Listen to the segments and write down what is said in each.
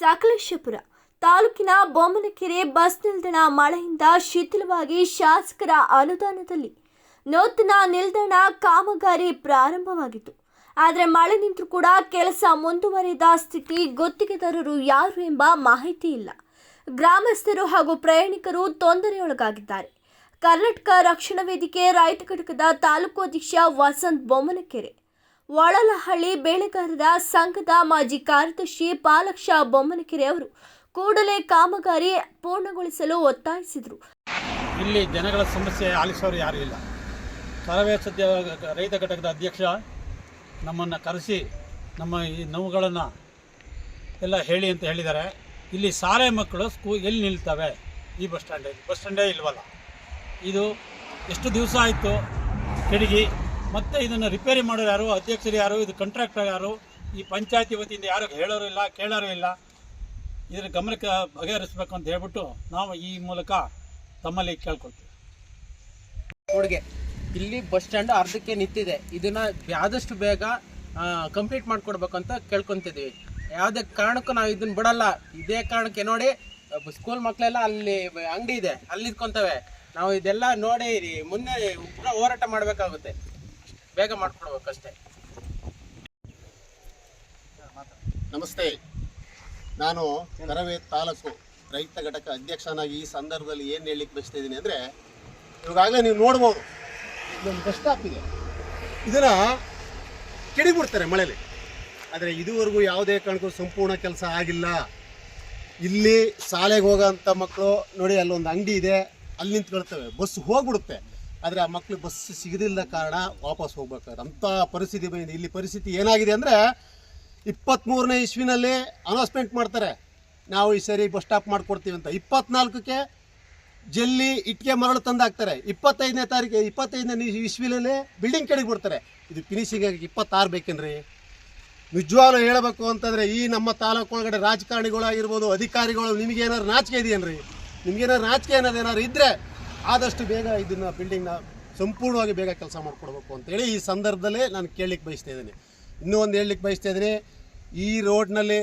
ಸಕಲೇಶಪುರ ತಾಲೂಕಿನ ಬೊಮ್ಮನಕೆರೆ ಬಸ್ ನಿಲ್ದಾಣ ಮಳೆಯಿಂದ ಶಿಥಿಲವಾಗಿ ಶಾಸಕರ ಅನುದಾನದಲ್ಲಿ ನೂತನ ನಿಲ್ದಾಣ ಕಾಮಗಾರಿ ಪ್ರಾರಂಭವಾಗಿತ್ತು. ಆದರೆ ಮಳೆ ನಿಂತರೂ ಕೂಡ ಕೆಲಸ ಮುಂದುವರಿದ ಸ್ಥಿತಿ ಗುತ್ತಿಗೆದಾರರು ಯಾರು ಎಂಬ ಮಾಹಿತಿ ಇಲ್ಲ. ಗ್ರಾಮಸ್ಥರು ಹಾಗೂ ಪ್ರಯಾಣಿಕರು ತೊಂದರೆಯೊಳಗಾಗಿದ್ದಾರೆ. ಕರ್ನಾಟಕ ರಕ್ಷಣಾ ವೇದಿಕೆ ರೈತ ಘಟಕದ ತಾಲೂಕು ಅಧ್ಯಕ್ಷ ವಸಂತ್ ಬೊಮ್ಮನಕೆರೆ ಒಳಲಹಳ್ಳಿ ಬೆಳೆಗಾರರ ಸಂಘದ ಮಾಜಿ ಕಾರ್ಯದರ್ಶಿ ಪಾಲಕ್ಷ ಬೊಮ್ಮನಕೆರೆ ಅವರು ಕೂಡಲೇ ಕಾಮಗಾರಿ ಪೂರ್ಣಗೊಳಿಸಲು ಒತ್ತಾಯಿಸಿದರು. ಇಲ್ಲಿ ಜನಗಳ ಸಮಸ್ಯೆ ಆಲಿಸೋರು ಯಾರೂ ಇಲ್ಲ. ಕರವೇ ಸದ್ಯ ರೈತ ಘಟಕದ ಅಧ್ಯಕ್ಷ ನಮ್ಮನ್ನು ಕರೆಸಿ ನಮ್ಮ ಈ ನೋವುಗಳನ್ನು ಎಲ್ಲ ಹೇಳಿ ಅಂತ ಹೇಳಿದ್ದಾರೆ. ಇಲ್ಲಿ ಶಾಲೆ ಮಕ್ಕಳು ಸ್ಕೂ, ಎಲ್ಲಿ ನಿಲ್ತವೆ? ಈ ಬಸ್ ಸ್ಟ್ಯಾಂಡಲ್ಲಿ ಬಸ್ ಸ್ಟ್ಯಾಂಡೇ ಇಲ್ವಲ್ಲ? ಇದು ಎಷ್ಟು ದಿವಸ ಆಯಿತು? ಕೆಡಗಿ ಮತ್ತೆ ಇದನ್ನು ರಿಪೇರಿ ಮಾಡೋರು ಯಾರು? ಅಧ್ಯಕ್ಷರು ಯಾರು? ಇದು ಕಾಂಟ್ರಾಕ್ಟರ್ ಯಾರು? ಈ ಪಂಚಾಯತಿ ವತಿಯಿಂದ ಯಾರು ಹೇಳೋರು ಇಲ್ಲ, ಕೇಳೋರು ಇಲ್ಲ. ಇದರ ಗಮನಕ್ಕೆ ಬಗೆಹರಿಸ್ಬೇಕು ಅಂತ ಹೇಳ್ಬಿಟ್ಟು ನಾವು ಈ ಮೂಲಕ ತಮ್ಮಲ್ಲಿ ಕೇಳ್ಕೊಳ್ತೀವಿ. ಇಲ್ಲಿ ಬಸ್ ಸ್ಟ್ಯಾಂಡ್ ಅರ್ಧಕ್ಕೆ ನಿಂತಿದೆ. ಇದನ್ನ ಆದಷ್ಟು ಬೇಗ ಕಂಪ್ಲೀಟ್ ಮಾಡ್ಕೊಡ್ಬೇಕು ಅಂತ ಕೇಳ್ಕೊಂತಿದೀವಿ ಯಾವುದೇ ಕಾರಣಕ್ಕೂ ನಾವು ಇದನ್ನ ಬಿಡಲ್ಲ. ಇದೇ ಕಾರಣಕ್ಕೆ ನೋಡಿ ಸ್ಕೂಲ್ ಮಕ್ಕಳೆಲ್ಲ ಅಲ್ಲಿ ಅಂಗಡಿ ಇದೆ. ಅಲ್ಲಿ ಇದ್ಕೊಂತವೆ ನಾವು ಇದೆಲ್ಲ ನೋಡಿ, ಮುಂದೆ ಹೋರಾಟ ಮಾಡಬೇಕಾಗುತ್ತೆ. ಬೇಗ ಮಾಡ್ಕೊಡ್ಬೇಕಷ್ಟೇ. ನಮಸ್ತೆ. ನಾನು ಕರವೇ ತಾಲೂಕು ರೈತ ಘಟಕ ಅಧ್ಯಕ್ಷನಾಗಿ ಈ ಸಂದರ್ಭದಲ್ಲಿ ಏನು ಹೇಳಲಿಕ್ಕೆ ಬಯಸ್ತಿದ್ದೀನಿ ಅಂದರೆ, ಇವಾಗಲೇ ನೀವು ನೋಡ್ಬೋದು. ಇದೊಂದು ಕಷ್ಟ ಸ್ಟಾಪ್ ಇದೆ. ಇದನ್ನು ಕೆಡಿಬಿಡ್ತಾರೆ ಮಳೆಯಲ್ಲಿ ಆದರೆ ಇದುವರೆಗೂ ಯಾವುದೇ ಕಾರಣಕ್ಕೂ ಸಂಪೂರ್ಣ ಕೆಲಸ ಆಗಿಲ್ಲ. ಇಲ್ಲಿ ಶಾಲೆಗೆ ಹೋಗೋಂಥ ಮಕ್ಕಳು ನೋಡಿ, ಅಲ್ಲೊಂದು ಅಂಗಡಿ ಇದೆ. ಅಲ್ಲಿ ನಿಂತ್ಕೊಳ್ತವೆ. ಬಸ್ ಹೋಗ್ಬಿಡುತ್ತೆ. ಆದರೆ ಆ ಮಕ್ಕಳು ಬಸ್ ಸಿಗದಿಲ್ಲದ ಕಾರಣ ವಾಪಸ್ ಹೋಗ್ಬೇಕಾದ್ರೆ ಅಂಥ ಪರಿಸ್ಥಿತಿ ಬಂದಿದೆ. ಇಲ್ಲಿ ಪರಿಸ್ಥಿತಿ ಏನಾಗಿದೆ ಅಂದರೆ ಇಪ್ಪತ್ತ್ಮೂರನೇ ಇಸ್ವಿನಲ್ಲಿ ಅನೌನ್ಸ್ಮೆಂಟ್ ಮಾಡ್ತಾರೆ. ನಾವು ಈ ಸರಿ ಬಸ್ ಸ್ಟಾಪ್ ಮಾಡಿಕೊಡ್ತೀವಿ ಅಂತ. ಇಪ್ಪತ್ನಾಲ್ಕಕ್ಕೆ ಜಲ್ಲಿ ಇಟ್ಟಿಗೆ ಮರಳು ತಂದು ಹಾಕ್ತಾರೆ ಇಪ್ಪತ್ತೈದನೇ ತಾರೀಕು ಇಪ್ಪತ್ತೈದನೇ ಇಸ್ವಿಲಲ್ಲಿ ಬಿಲ್ಡಿಂಗ್ ಕೆಳಗೆ ಬಿಡ್ತಾರೆ ಇದು ಫಿನಿಶಿಂಗ್ ಆಗಿ ಇಪ್ಪತ್ತಾರು ಬೇಕೇನ್ರಿ? ನಿಜವಾಗ್ಲೂ ಹೇಳಬೇಕು ಅಂತಂದರೆ ಈ ನಮ್ಮ ತಾಲೂಕು ಒಳಗಡೆ ರಾಜಕಾರಣಿಗಳಾಗಿರ್ಬೋದು ಅಧಿಕಾರಿಗಳು ನಿಮಗೇನಾದ್ರು ನಾಚಿಕೆ ಇದೆಯೇನ್ರಿ? ನಿಮ್ಗೇನಾದ್ರು ನಾಚಿಕೆ ಅನ್ನೋದು ಏನಾದ್ರು ಇದ್ದರೆ ಆದಷ್ಟು ಬೇಗ ಇದನ್ನು ಬಿಲ್ಡಿಂಗ್ನ ಸಂಪೂರ್ಣವಾಗಿ ಬೇಗ ಕೆಲಸ ಮಾಡಿಕೊಡ್ಬೇಕು ಅಂತೇಳಿ ಈ ಸಂದರ್ಭದಲ್ಲೇ ನಾನು ಕೇಳಲಿಕ್ಕೆ ಬಯಸ್ತಾ ಇದ್ದೀನಿ. ಇನ್ನೂ ಒಂದು ಹೇಳಲಿಕ್ಕೆ ಬಯಸ್ತಾ ಇದ್ದೀನಿ, ಈ ರೋಡ್ನಲ್ಲಿ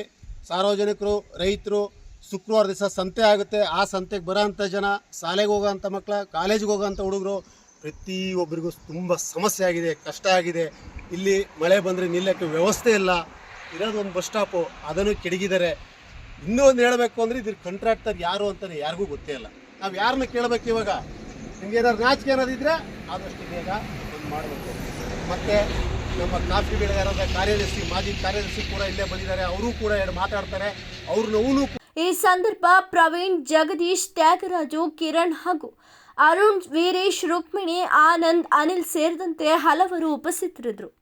ಸಾರ್ವಜನಿಕರು, ರೈತರು ಶುಕ್ರವಾರ ದಿವಸ ಸಂತೆ ಆಗುತ್ತೆ. ಆ ಸಂತೆಗೆ ಬರೋಂಥ ಜನ, ಶಾಲೆಗೆ ಹೋಗೋಂಥ ಮಕ್ಕಳ ಕಾಲೇಜಿಗೆ ಹೋಗೋಂಥ ಹುಡುಗರು ಪ್ರತಿಯೊಬ್ಬರಿಗೂ ತುಂಬ ಸಮಸ್ಯೆ ಆಗಿದೆ, ಕಷ್ಟ ಆಗಿದೆ. ಇಲ್ಲಿ ಮಳೆ ಬಂದರೆ ನಿಲ್ಲಕ್ಕೆ ವ್ಯವಸ್ಥೆ ಇಲ್ಲ. ಇರೋದು ಒಂದು ಬಸ್ ಸ್ಟಾಪು, ಅದನ್ನು ಕೆಡಗಿದ್ದಾರೆ. ಇನ್ನೂ ಒಂದು ಹೇಳಬೇಕು ಅಂದರೆ ಇದ್ರ ಕಾಂಟ್ರಾಕ್ಟರ್ ಯಾರು ಅಂತಲೇ ಯಾರಿಗೂ ಗೊತ್ತೇ ಇಲ್ಲ. ನಾವು ಯಾರನ್ನ ಕೇಳಬೇಕು ಇವಾಗ? ನಿಮ್ಗೆ ಏನಾದ್ರು ನಾಚಿಕೆ ಅನ್ನೋದಿದ್ರೆ ಆದಷ್ಟು ಬೇಗ ಒಂದು ಮಾಡಬೇಕು. ಮತ್ತು ನಮ್ಮ ಕಾಫಿ ಬೆಳೆಗಾರರ ಕಾರ್ಯದರ್ಶಿ, ಮಾಜಿ ಕಾರ್ಯದರ್ಶಿ ಕೂಡ ಇಲ್ಲೇ ಬಂದಿದ್ದಾರೆ. ಅವರು ಕೂಡ ಎರಡು ಮಾತಾಡ್ತಾರೆ. ಅವ್ರ ಈ ಸಂದರ್ಭ ಪ್ರವೀಣ್, ಜಗದೀಶ್, ತ್ಯಾಗರಾಜು, ಕಿರಣ್ ಹಾಗೂ ಅರುಣ್, ವೀರೇಶ್, ರುಕ್ಮಿಣಿ, ಆನಂದ್, ಅನಿಲ್ ಸೇರಿದಂತೆ ಹಲವರು ಉಪಸ್ಥಿತರಿದ್ದರು.